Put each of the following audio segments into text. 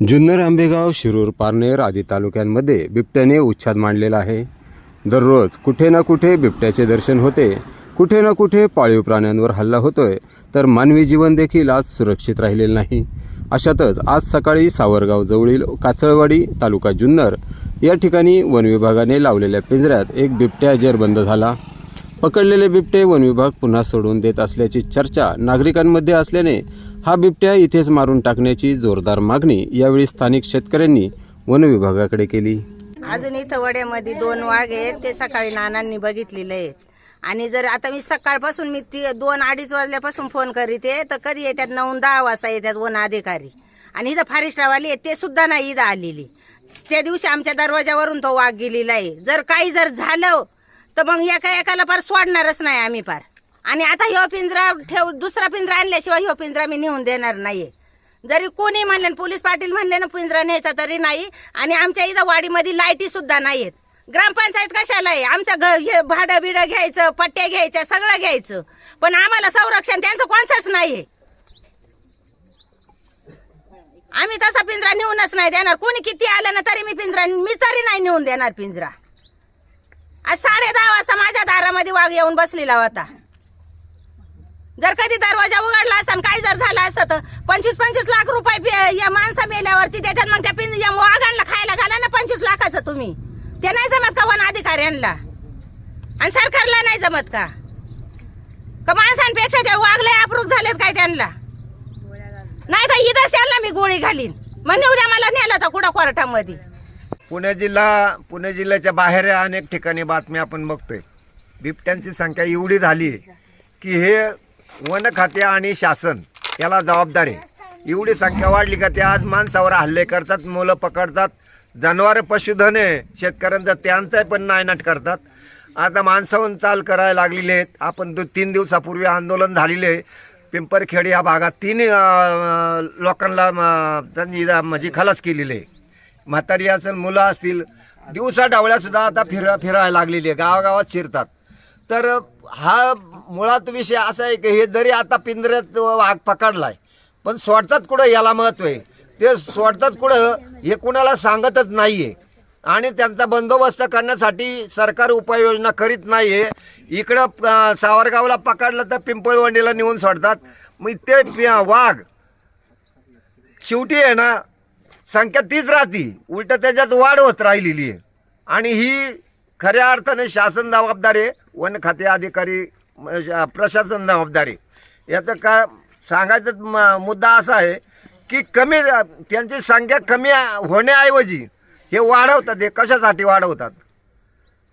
जुन्नर आंबेगाव शिरूर पारनेर आदी तालुक्यांमध्ये बिबट्याने उच्छाद मांडलेला आहे. दररोज कुठे ना कुठे बिबट्याचे दर्शन होते. कुठे ना कुठे पाळीव प्राण्यांवर हल्ला होतोय. तर मानवी जीवन देखील आज सुरक्षित राहिलेलं नाही. अशातच आज सकाळी सावरगाव जवळील काचळवाडी तालुका जुन्नर या ठिकाणी वनविभागाने लावलेल्या पिंजऱ्यात एक बिबट्या जेरबंद झाला. पकडलेले बिबटे वनविभाग पुन्हा सोडून देत असल्याची चर्चा नागरिकांमध्ये असल्याने हा बिबट्या इथेच मारून टाकण्याची जोरदार मागणी यावेळी स्थानिक शेतकऱ्यांनी वन विभागाकडे केली. अजून इथं वड्यामध्ये दोन वाघ आहेत ते सकाळी नानांनी बघितलेले आहेत. आणि जर आता मी सकाळपासून मी ती दोन अडीच वाजल्यापासून फोन करीत आहे तर कधी येतात नऊ दहा वाजता येतात वन अधिकारी. आणि इथं फारिस्टावाली आहेत ते सुद्धा नाही इथं आलेली. त्या दिवशी आमच्या दरवाजावरून तो वाघ गेलेला आहे. जर काही जर झालं तर मग एका एकाला फार सोडणारच नाही आम्ही फार. आणि आता ह्यो पिंजरा ठेव दुसरा पिंजरा आणल्याशिवाय ह्यो पिंजरा मी नेऊन देणार नाहीये. जरी कोणी म्हणले पोलीस पाटील म्हणले ना पिंजरा न्यायचा तरी नाही आणि आमच्या इथं वाडीमध्ये लाईटी सुद्धा नाहीयेत. ग्रामपंचायत कशाला आहे? आमचं घर हे भाडं बिडं घ्यायचं पट्ट्या घ्यायच्या सगळं घ्यायचं. पण आम्हाला संरक्षण त्यांचं कोणचंच नाहीये. आम्ही तसा पिंजरा नेऊनच नाही देणार. कोणी किती आलं ना तरी मी पिंजरा मी तरी नाही नेऊन देणार पिंजरा. आज साडे दहा वाजता माझ्या दारामध्ये वाघ येऊन बसलेला होता. जर कधी दरवाजा उघडला असता आणि काय जर झालं असतं तर पंचवीस पंचवीस लाख रुपये पे- या माणसं मेल्यावरती देतात मग त्या पिंज या वाघांना खायला घाला ना पंचवीस लाखाचं तुम्ही. ते नाही जमत का वन अधिकाऱ्यांना आणि सरकारला नाही जमत का? का माणसांपेक्षा ते वाघले अप्रूप झालेत काय त्यांना? नाही तर इथंच त्यांना मी गोळी घालीन. म्हणजे उद्या मला नेलं तर कुठं कोर्टामध्ये. पुणे जिल्हा पुणे जिल्ह्याच्या बाहेर अनेक ठिकाणी बातम्या आपण बघतोय. बिबट्यांची संख्या एवढी झाली की हे वन खाते आणि शासन याला जबाबदारी. एवढी संख्या वाढली का ते आज माणसावर हल्ले करतात मुलं पकडतात जनावर पशुधन आहे शेतकऱ्यांचा त्यांचा पण नायनाट करतात. आता माणसाहून चाल करायला लागलेले आहेत. आपण दो तीन दिवसापूर्वी आंदोलन झालेले आहे. पिंपरखेड या भागात तीन लोकांना त्यांनी म्हणजे खलास केलेले आहे. म्हातारी असेल मुलं असतील दिवसा डावळ्यासुद्धा आता फिरा फिरायला लागलेली आहे. गावागावात शिरतात. तर हा मुळात विषय असा आहे की हे जरी आता पिंजऱ्यात वाघ पकडलाय पण सोडतात कुठं याला महत्त्व आहे? ते सोडतात कुठं हे कुणाला सांगतच नाही आहे आणि त्यांचा बंदोबस्त करण्यासाठी सरकार उपाययोजना करीत नाही आहे इकडं सावरगावला पकडलं तर पिंपळवंडीला नेऊन सोडतात. मग ते वाघ शेवटी आहे ना संख्या तीच राहती. उलट त्याच्यात वाढ होत राहिलेली आहे. आणि ही खऱ्या अर्थाने शासन जबाबदार आहे. वन खाते अधिकारी श- प्रशासन जबाबदार आहे. याचं का सांगायचं म- मुद्दा असा आहे की कमी त्यांची संख्या कमी होण्याऐवजी हे वाढवतात हे कशासाठी वाढवतात?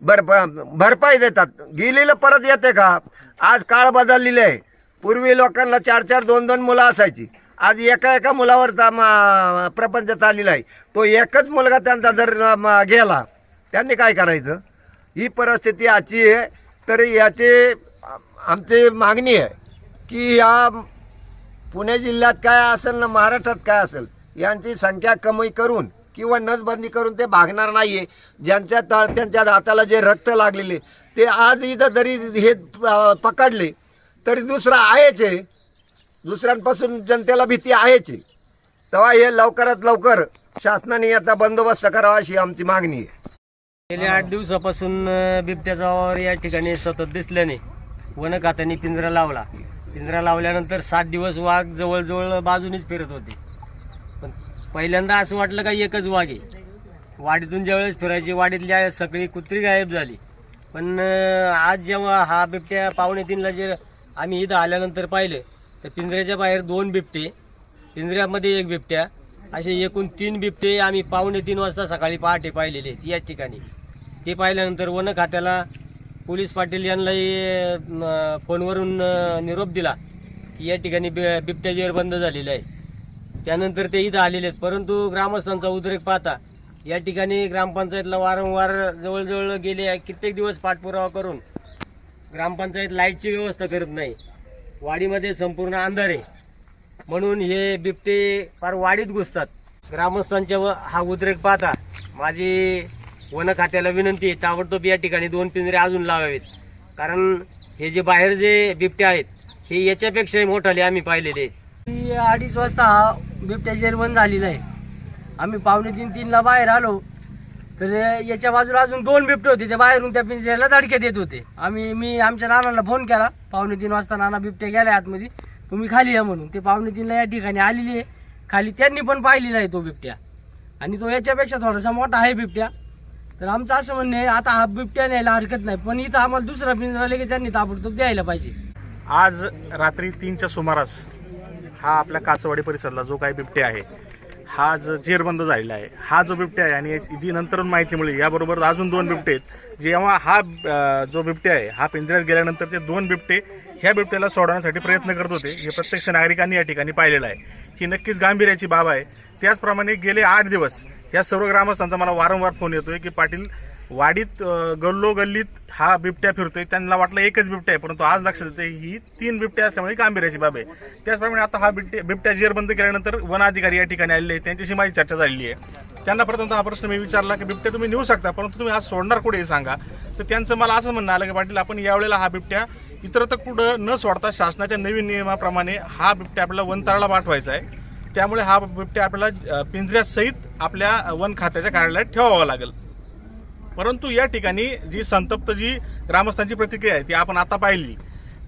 भरप भरपाई देतात. गेलेलं परत येते का? आज काळ बदललेले आहे. पूर्वी लोकांना चार चार दोन दोन मुलं असायची. आज एका एका मुलावरचा प्रपंच चाललेला आहे. तो एकच मुलगा त्यांचा जर गेला त्यांनी काय करायचं? ही परिस्थिती आजची आहे तर याची आमची मागणी आहे की या पुणे जिल्ह्यात काय असेल ना महाराष्ट्रात काय असेल यांची संख्या कमी करून किंवा नसबंदी करून ते भागणार नाही आहे ज्यांच्या तळ त्यांच्या हाताला जे रक्त लागलेले ते आज इथं जरी हे पकडले तरी दुसरा आहेच. आहे दुसऱ्यांपासून जनतेला भीती आहेच. आहे तेव्हा हे लवकरात लवकर शासनाने याचा बंदोबस्त करावा अशी आमची मागणी आहे. गेल्या आठ दिवसापासून बिबट्याचा वावर या ठिकाणी सतत दिसल्याने वन खात्याने पिंजरा लावला. पिंजरा लावल्यानंतर सात दिवस वाघ जवळजवळ बाजूनेच फिरत होते. पण पहिल्यांदा असं वाटलं का एकच वाघ आहे. वाडीतून ज्यावेळेस फिरायची वाडीतल्या सगळी कुत्री गायब झाली. पण आज जेव्हा हा बिबट्या पावणे तीनला जे आम्ही इथं आल्यानंतर पाहिलं तर पिंजऱ्याच्या बाहेर दोन बिबटे पिंजऱ्यामध्ये एक बिबट्या असे एकूण तीन बिबटे आम्ही पावणे तीन वाजता सकाळी पहाटे पाहिलेले आहेत याच ठिकाणी. ते पाहिल्यानंतर वन खात्याला पोलीस पाटील यांनाही फोनवरून निरोप दिला की या ठिकाणी बि बिबट्याची बंद झालेलं आहे. त्यानंतर ते इथं आलेले आहेत. परंतु ग्रामस्थांचा उद्रेक पाहता या ठिकाणी ग्रामपंचायतला वारंवार जवळजवळ गेले कित्येक दिवस पाठपुरावा करून ग्रामपंचायत लाईटची व्यवस्था करत नाही. वाडीमध्ये संपूर्ण अंधार आहे. म्हणून हे बिबटे फार वाढीत घुसतात. ग्रामस्थांच्या व हा उद्रेक पाहता माझी वन खात्याला विनंती आहे ताबडतोब या ठिकाणी दोन पिंजरे अजून लावावेत. कारण हे जे बाहेर जे बिबटे आहेत हे याच्यापेक्षाही मोठाले आम्ही पाहिलेले अडीच वाजता बिबट्या जेरबंद झालेला आहे. आम्ही पावणे तीन तीनला बाहेर आलो. तर याच्या बाजूला अजून दोन बिबटे होते ते बाहेरून त्या पिंजऱ्याला धडक्यात देत होते. आम्ही मी आमच्या नानाला फोन केला. पावणे तीन वाजता नाना बिबट्या गेल्या आतमध्ये. तुम्ही खाली या म्हणून. ते पावणे तीनला या ठिकाणी आलेली आहे. खाली त्यांनी पण पाहिलेला आहे तो बिबट्या. आणि तो याच्यापेक्षा थोडासा मोठा आहे बिबट्या. तर आमचं असं म्हणणं आहे आता हा बिबट्या न्यायला हरकत नाही पण इथं आम्हाला दुसरा पिंजरा लगेच त्यांनी ताबडतोब द्यायला पाहिजे. आज रात्री तीनच्या सुमारास हा आपल्या काचवाडी परिसरातला जो काही बिबट्या आहे हा जो जेरबंद झालेला आहे. हा जो बिबट्या आहे आणि याची- जी नंतर माहिती मिळेल याबरोबर अजून दोन बिबटे आहेत. जेव्हा हा अं, जो बिबट्या आहे हा पिंजऱ्यात गेल्यानंतर ते दोन बिबटे ह्या बिबट्याला सोडवण्यासाठी प्रयत्न करत होते. हे प्रत्यक्ष नागरिकांनी या ठिकाणी पाहिलेलं आहे. ही नक्कीच गांभीर्याची बाब आहे. त्याचप्रमाणे गेले आठ दिवस या सर्व ग्रामस्थांचा मला वारंवार फोन येतोय की पाटील वाडीत गल्लोगल्लीत गल्लो गल्लीत हा बिबट्या फिरतोय. त्यांना वाटलं एकच बिबट्या आहे परंतु आज लक्षात येते ही तीन बिबट्या असल्यामुळे गांभीर्याची बाब आहे. त्याचप्रमाणे आता हा बिबट्या बिबट्या जेरबंद केल्यानंतर वन अधिकारी या ठिकाणी आलेले आहेत. त्यांच्याशी माझी चर्चा झालेली आहे. त्यांना प्रथमतः हा प्रश्न मी विचारला की बिबट्या तुम्ही नेऊ शकता परंतु तुम्ही आज सोडणार कुठे हे सांगा. तर त्यांचं मला असं म्हणणं आलं की पाटील आपण यावेळेला हा बिबट्या इतरत्र कुठं न सोडता शासनाच्या नवीन नियमाप्रमाणे हा बिबट्या आपल्याला वनतळाला पाठवायचा आहे. त्यामुळे हा बिबट्या आपल्याला पिंजऱ्यासहित आपल्या वन खात्याच्या कार्यालयात ठेवावा लागेल. परंतु या ठिकाणी जी संतप्त जी ग्रामस्थांची प्रतिक्रिया आहे ती आपण आता पाहिली.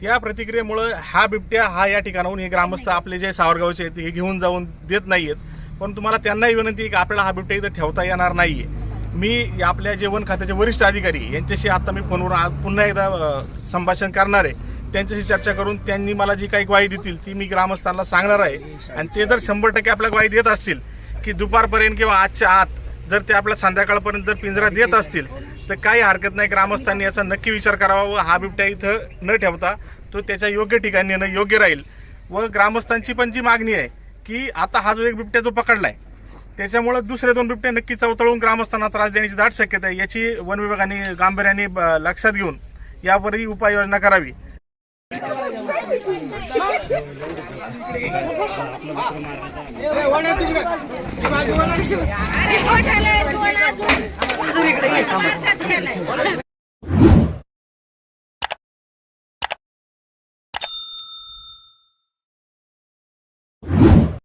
त्या प्रतिक्रियेमुळं हा बिबट्या हा या ठिकाणाहून हे ग्रामस्थ आपले जे सावरगावचे आहेत हे घेऊन जाऊन देत नाही आहेत परंतु मला त्यांनाही विनंती आहे की आपल्याला हा बिबट्या इथं ठेवता येणार नाही आहे मी आपल्या जे वन खात्याचे वरिष्ठ अधिकारी यांच्याशी आता मी फोनवर आ- पुन्हा एकदा संभाषण करणार आहे. त्यांच्याशी चर्चा करून त्यांनी मला जी काही ग्वाही देतील ती मी ग्रामस्थांना सांगणार आहे. आणि ते जर शंभर टक्के आपल्या ग्वाही देत असतील की दुपारपर्यंत किंवा आजच्या आत जर ते आपल्या संध्याकाळपर्यंत जर पिंजरा देत असतील तर काही हरकत नाही. ग्रामस्थांनी याचा नक्की विचार करावा व हा बिबट्या इथं न ठेवता तो त्याच्या योग्य ठिकाणी येणं योग्य राहील. व ग्रामस्थांची पण जी मागणी आहे की आता हा जो एक बिबट्या जो पकडलाय त्याच्यामुळे दुसरे दोन बिबटे नक्की चवतळून ग्रामस्थांना त्रास देण्याची दाट शक्यता आहे. याची वन विभागाने गांभीर्याने ब- लक्षात घेऊन यावरही उपाययोजना करावी. अरे मोठाले दोन अजून.